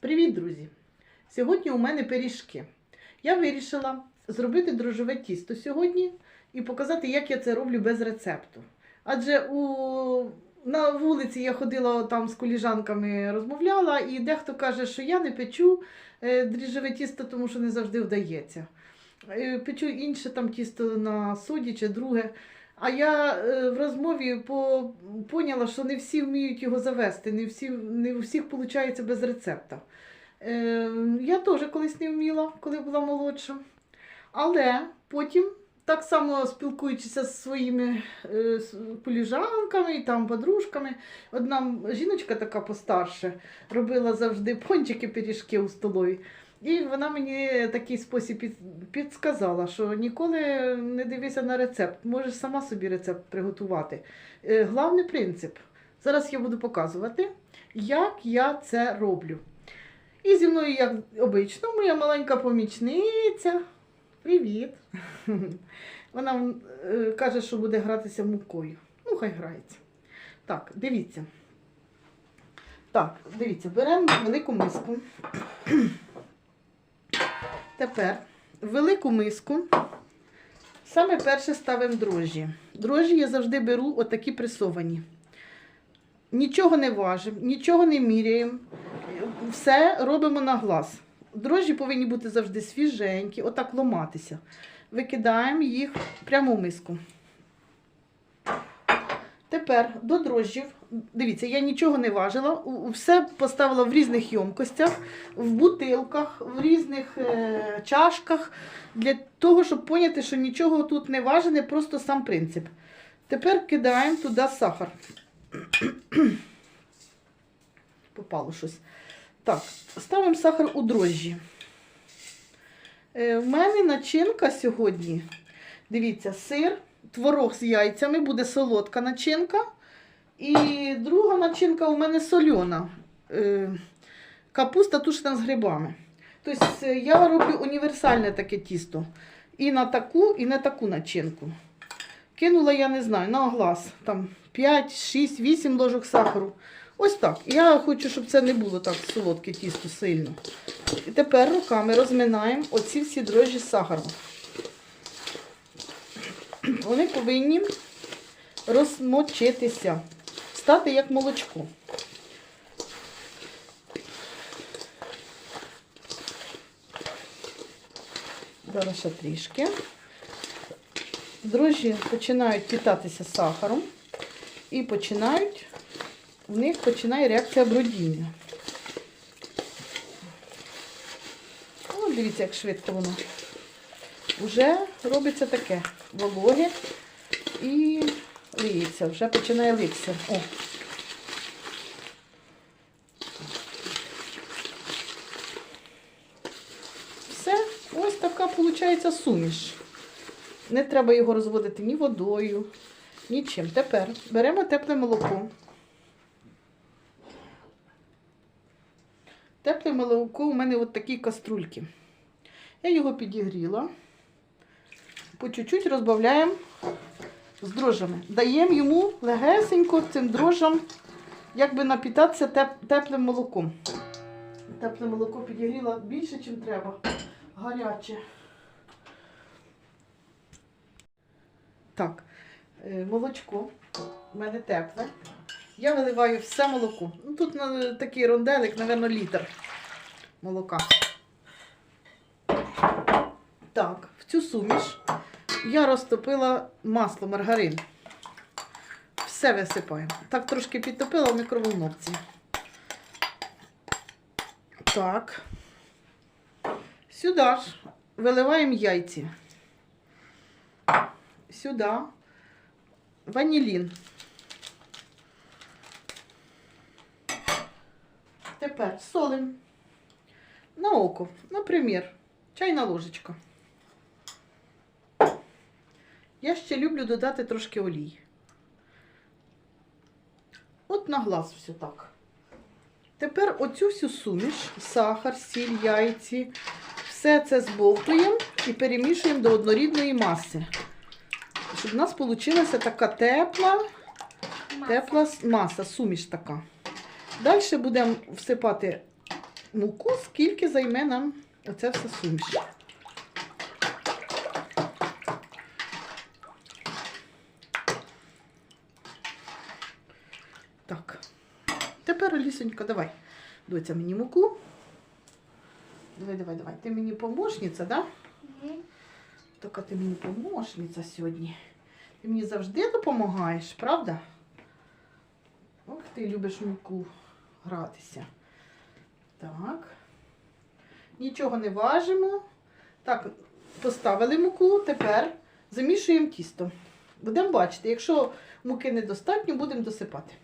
Привіт, друзі! Сьогодні у мене пиріжки. Я вирішила зробити дрожжове тісто сьогодні і показати, як я це роблю без рецепту. Адже у... на вулиці я ходила там з коліжанками, розмовляла, і дехто каже, що я не печу е, дріжджове тісто, тому що не завжди вдається. Е, Печу інше там тісто на соді чи друге. А я е, в розмові по, поняла, що не всі вміють його завести, не, всі, не у всіх виходить без рецепта. Е, я теж колись не вміла, коли була молодша. Але потім, так само спілкуючися з своїми е, з і там подружками, одна жіночка така постарша робила завжди пончики пиріжки у столові. І вона мені такий спосіб під, підсказала, що ніколи не дивися на рецепт, можеш сама собі рецепт приготувати. Е, Главний принцип. Зараз я буду показувати, як я це роблю. І зі мною, як обично, моя маленька помічниця. Привіт. Вона е, каже, що буде гратися мукою. Ну, хай грається. Так, дивіться. Так, дивіться, беремо велику миску. Тепер в велику миску саме перше ставимо дрожжі. Дрожжі я завжди беру отакі пресовані. Нічого не важимо, нічого не міряємо. Все робимо на глаз. Дрожжі повинні бути завжди свіженькі, отак ломатися. Викидаємо їх прямо в миску. Тепер до дрожжів, дивіться, я нічого не важила, все поставила в різних ємкостях, в бутилках, в різних е, чашках, для того, щоб поняти, що нічого тут не важене, просто сам принцип. Тепер кидаємо туди сахар. Попало щось. Так, ставимо сахар у дрожжі. Е, в мене начинка сьогодні. Дивіться, сир, творог з яйцями, буде солодка начинка. І друга начинка у мене сольона. Е, капуста тушена з грибами. Тобто е, я роблю універсальне таке тісто. І на таку, і на таку начинку. Кинула, я не знаю, на глаз. Там 5, 6, 8 ложок сахару. Ось так. Я хочу, щоб це не було так солодке тісто сильно. І тепер руками розминаємо оці всі дрожжі з сахаром. Вони повинні розмочитися, стати як молочко. Зараз ще трішки. Дрожжі починають питатися сахаром і починають, в них починає реакція бродіння. О, дивіться, як швидко воно. Вже робиться таке вологе і ліється. Вже починає литися. О. Все, ось така виходить суміш. Не треба його розводити ні водою, нічим. Тепер беремо тепле молоко. Тепле молоко у мене от такі каструльки. Я його підігріла. По чуть-чуть розбавляємо з дрожжами. Даємо йому легесенько цим дрожжам, якби напітатися теп- теплим молоком. Тепле молоко підігріла більше, ніж треба. Гаряче. Так, е, молочко у мене тепле. Я виливаю все молоко. Ну, тут такий ронделик, мабуть, літр молока. Так, в цю суміш я розтопила масло, маргарин. Все висипаємо. Так, трошки підтопила в мікроволновці. Так. Сюди ж виливаємо яйці. Сюди ванілін. Тепер солим. На око, наприклад, чайна ложечка. Я ще люблю додати трошки олії. От на глаз все так. Тепер оцю всю суміш, сахар, сіль, яйці, все це збовтуємо і перемішуємо до однорідної маси. Щоб у нас вийшла така тепла, тепла маса, суміш така. Далі будемо всипати муку, скільки займе нам оце все суміш. Так. Тепер, Алісонька, давай. Доця мені муку. Давай, давай, давай. Ти мені помощниця, да? Така ти мені помощниця сьогодні. Ти мені завжди допомагаєш, правда? Ох, ти любиш муку гратися. Так. Нічого не важимо. Так, поставили муку, тепер замішуємо тісто. Будемо бачити, якщо муки недостатньо, будемо досипати.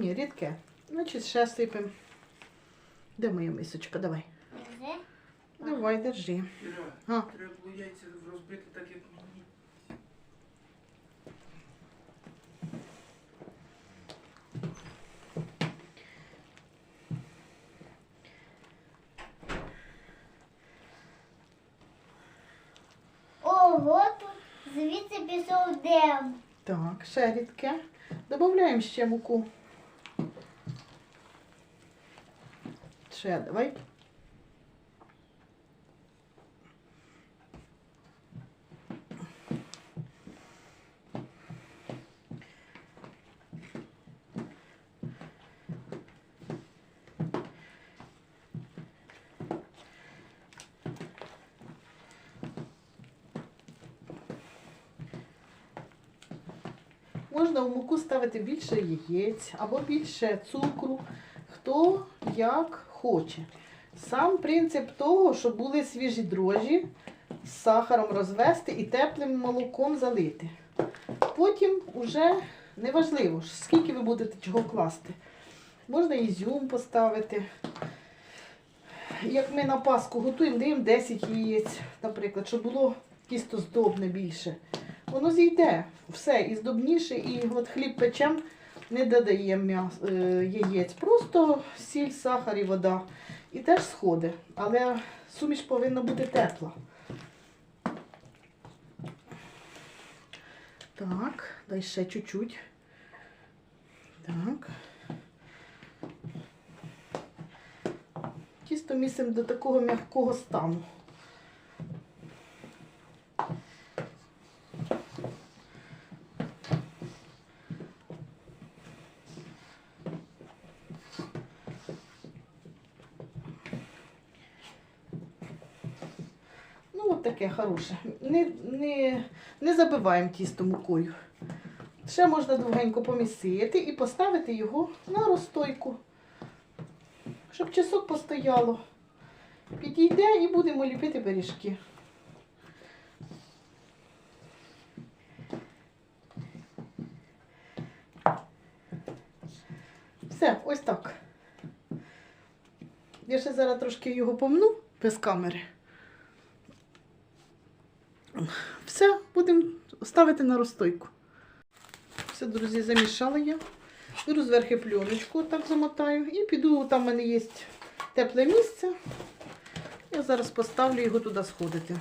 Ні, рідке. Значить, ще сипемо. Де моя мисочка? Давай. Вже? Давай, держи. А. треба було яйця розбити так, як мені. Ого, тут звідси пішов дем. Так, ще рідке. Додаємо ще муку. Ще давай. Можна в муку ставити більше яєць або більше цукру, хто як хоче. Сам принцип того, щоб були свіжі дрожжі, з сахаром розвести і теплим молоком залити. Потім уже неважливо, скільки ви будете чого класти. Можна ізюм поставити. Як ми на Пасху готуємо, даємо 10 яєць, наприклад, щоб було тісто здобне більше. Воно зійде все і здобніше, і от хліб печем, не додаємо е, яєць. Просто сіль, сахар і вода. І теж сходить. Але суміш повинна бути тепла. Так, дай ще чуть-чуть. Так. Тісто місимо до такого м'якого стану. Ну, от таке хороше. Не, не, не забиваємо тісто мукою. Ще можна довгенько помісити і поставити його на розстойку, щоб часок постояло. Підійде і будемо ліпити пиріжки. Все, ось так. Я ще зараз трошки його помну без камери. Все, будемо ставити на розстойку. Все, друзі, замішала я. Беру зверху пленочку, так замотаю. І піду, там в мене є тепле місце. Я зараз поставлю його туди сходити.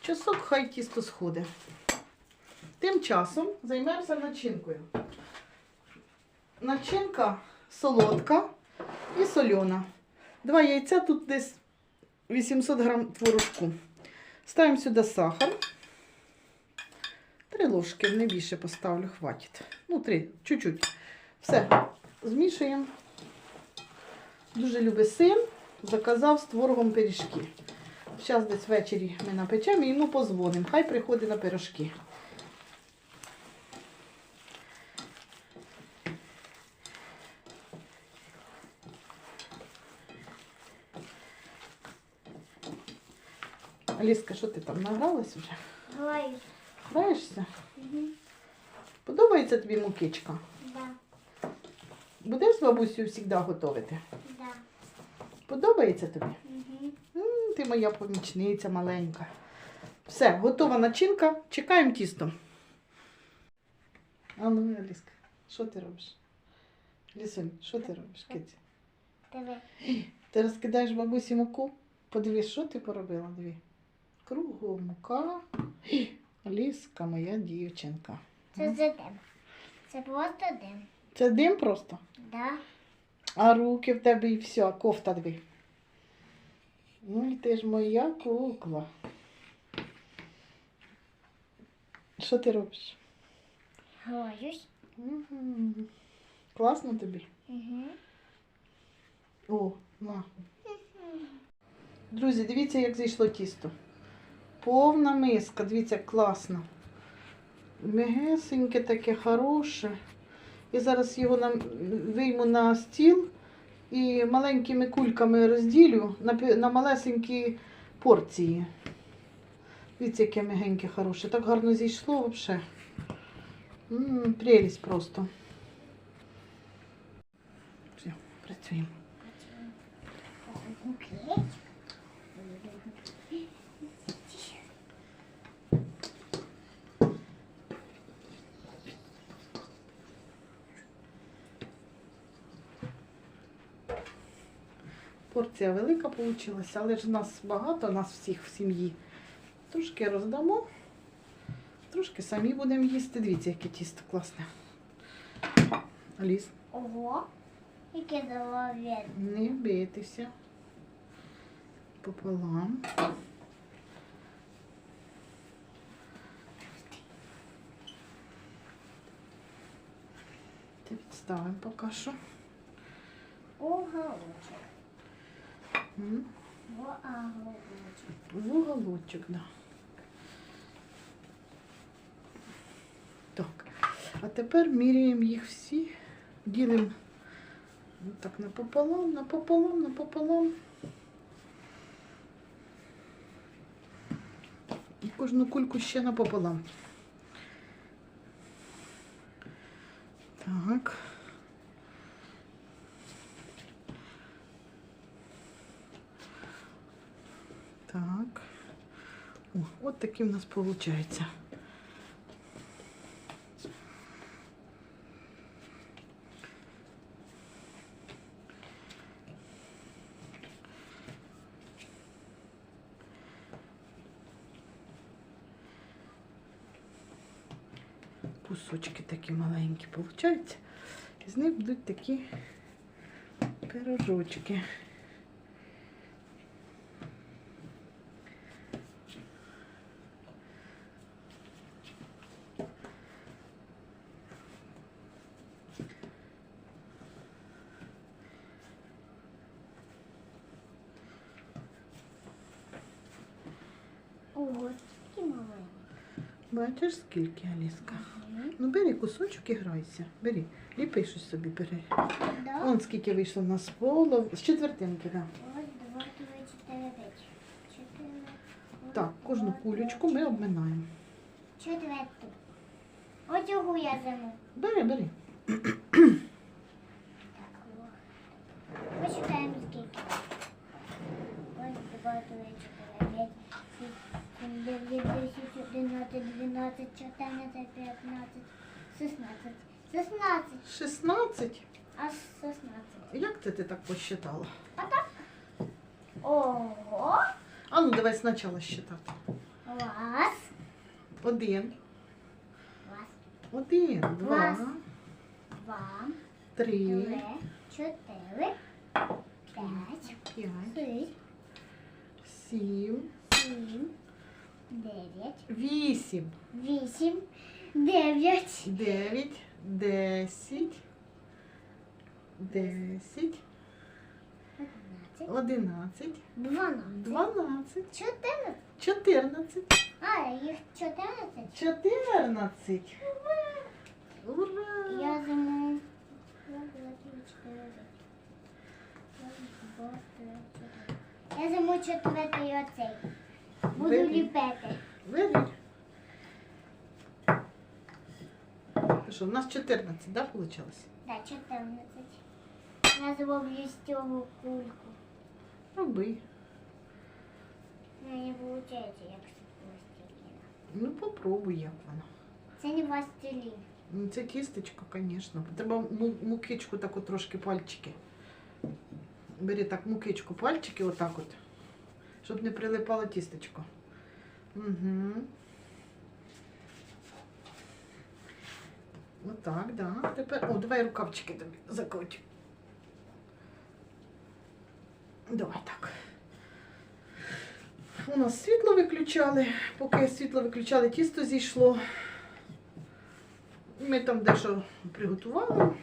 Часок хай тісто сходить. Тим часом займемося начинкою. Начинка солодка і сольона. Два яйця, тут десь 800 грам творожку. Ставимо сюди сахар. Три ложки, не більше поставлю, хватить. Ну, три, чуть-чуть. Все, змішуємо. Дуже любить син. Заказав з творогом пиріжки. Зараз десь ввечері ми напечемо і йому позвонимо. Хай приходить на пиріжки. Аліска, що ти там награлась вже? Говориш. Граєшся? Угу. Подобається тобі мукичка? Да, Будеш з бабусею завжди готувати? да. Подобається тобі? Угу. М, ти моя помічниця маленька. Все, готова начинка. Чекаємо тісто. А ну, Аліска, що ти робиш? Лісонь, що ти робиш, Киті? Диви. Ти розкидаєш бабусі муку? Подивись, що ти поробила? Дві. Кругом мука. Аліска, моя дівчинка. Це за дим. Це просто дим. Це дим просто. Да? А руки в тебе і все, кофта дві. Ну, і ти ж моя кукла. Що ти робиш? Гроюсь. Мгм. Класно тобі? Угу. О, на. Друзі, дивіться, як зійшло тісто. Повна миска, дивіться, класно. Мегесеньке таке хороше. І зараз його нам вийму на стіл і маленькими кульками розділю на, на малесенькі порції. Дивіться, яке мягеньке хороше. Так гарно зійшло взагалі. М, Прелість просто. Все, працюємо. Порція велика вийшла, але ж нас багато, нас всіх в сім'ї. Трошки роздамо, трошки самі будемо їсти. Дивіться, яке тісто класне. Аліс, Ого. Яке здоров'я. не бійтеся. Пополам. Відставимо поки що. Уголочок. В уголочок, да. Так. А тепер міряємо їх всі, ділимо так напополам, напополам, напополам. І кожну кульку ще напополам. Так. Так. О, от такі в нас виходить. Кусочки такі маленькі виходять. І з них будуть такі пирожочки. Ого, такі маленькі. Бачиш, скільки, Аліска? Ну бери кусочок і грайся. Бери. Ліпи щось собі бери. Да? Вон скільки вийшло в нас полов. З четвертинки, так. Ось, два, три, чотири. Чотири. Так, кожну кулечку ми обминаємо. Четверту. Ось його я зиму. Бери, бери. 13, 14, 15, 16. 16. 16? Аж 16. Як це ти так посчитала? А так. Ого. А ну давай спочатку считати. Раз. Один. Раз. Один, два, Раз. Два. три, Три. Чотири. П'ять. п'ять, шість, сім, Сім. Дев'ять. вісім, Вісім. Дев'ять. дев'ять, десять, десять, Одинадцять. Дванадцять. дванадцять, Чотирнадцять. чотирнадцять, А, їх чотирнадцять. чотирнадцять. Ура! Я чотири. Я зиму четвертий оцей. Буду ліпити. Ну Що, у нас 14, да, вийшло? Да, 14. Я зроблю з цього кульку. Роби. Ну, не виходить, як з пластиліна. Ну, попробуй, як воно. Це не пластилін. Ну, Це тістечко, звісно. Треба му- мукичку таку трошки пальчики. Бери так мукичку, пальчики отак от, щоб не прилипало тістечко. Угу. Отак, да. Тепер. О, давай рукавчики тобі закрутю. Давай так. У нас світло виключали. Поки світло виключали, тісто зійшло. Ми там дещо приготували.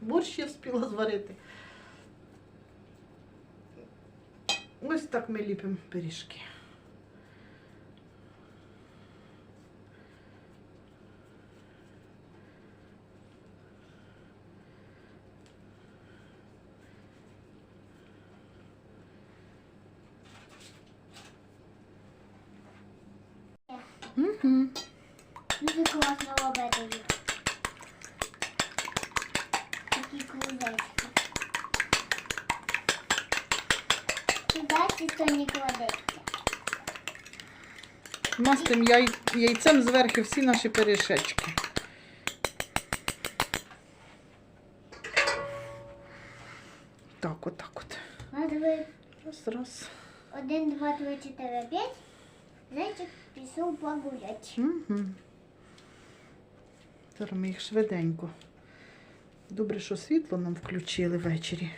Борщ я встигла зварити. Ось так ми ліпимо пиріжки. Угу. Дуже класно робити їх. Такі кружечки. Туди тісто не кладеться. Мастим яй... яйцем зверху всі наші пиріжечки. Так, отак от. А диви, Раз, раз. один, два, три, чотири, п'ять. Зайчик пішов погулять. Угу. Зараз ми їх швиденько. Добре, що світло нам включили ввечері.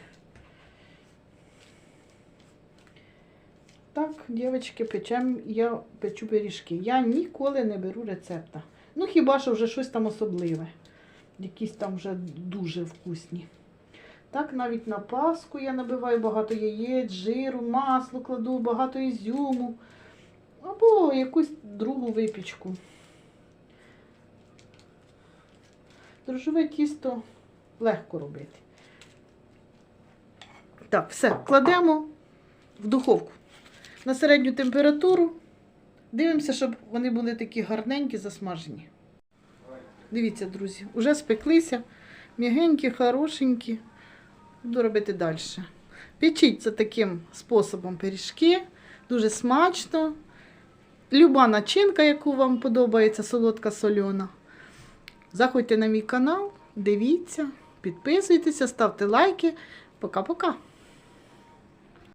Так, дівчатки, печем, я печу пиріжки. Я ніколи не беру рецепта. Ну, хіба що вже щось там особливе. Якісь там вже дуже вкусні. Так, навіть на Пасху я набиваю багато яєць, жиру, масло кладу, багато ізюму. Або якусь другу випічку. Дрожжове тісто легко робити. Так, все, кладемо в духовку на середню температуру. Дивимося, щоб вони були такі гарненькі, засмажені. Дивіться, друзі, вже спеклися, м'ягенькі, хорошенькі. Буду робити далі. Печіть за таким способом пиріжки, дуже смачно. Люба начинка, яку вам подобається, солодка сольона. Заходьте на мій канал, дивіться, підписуйтеся, ставте лайки. Пока-пока.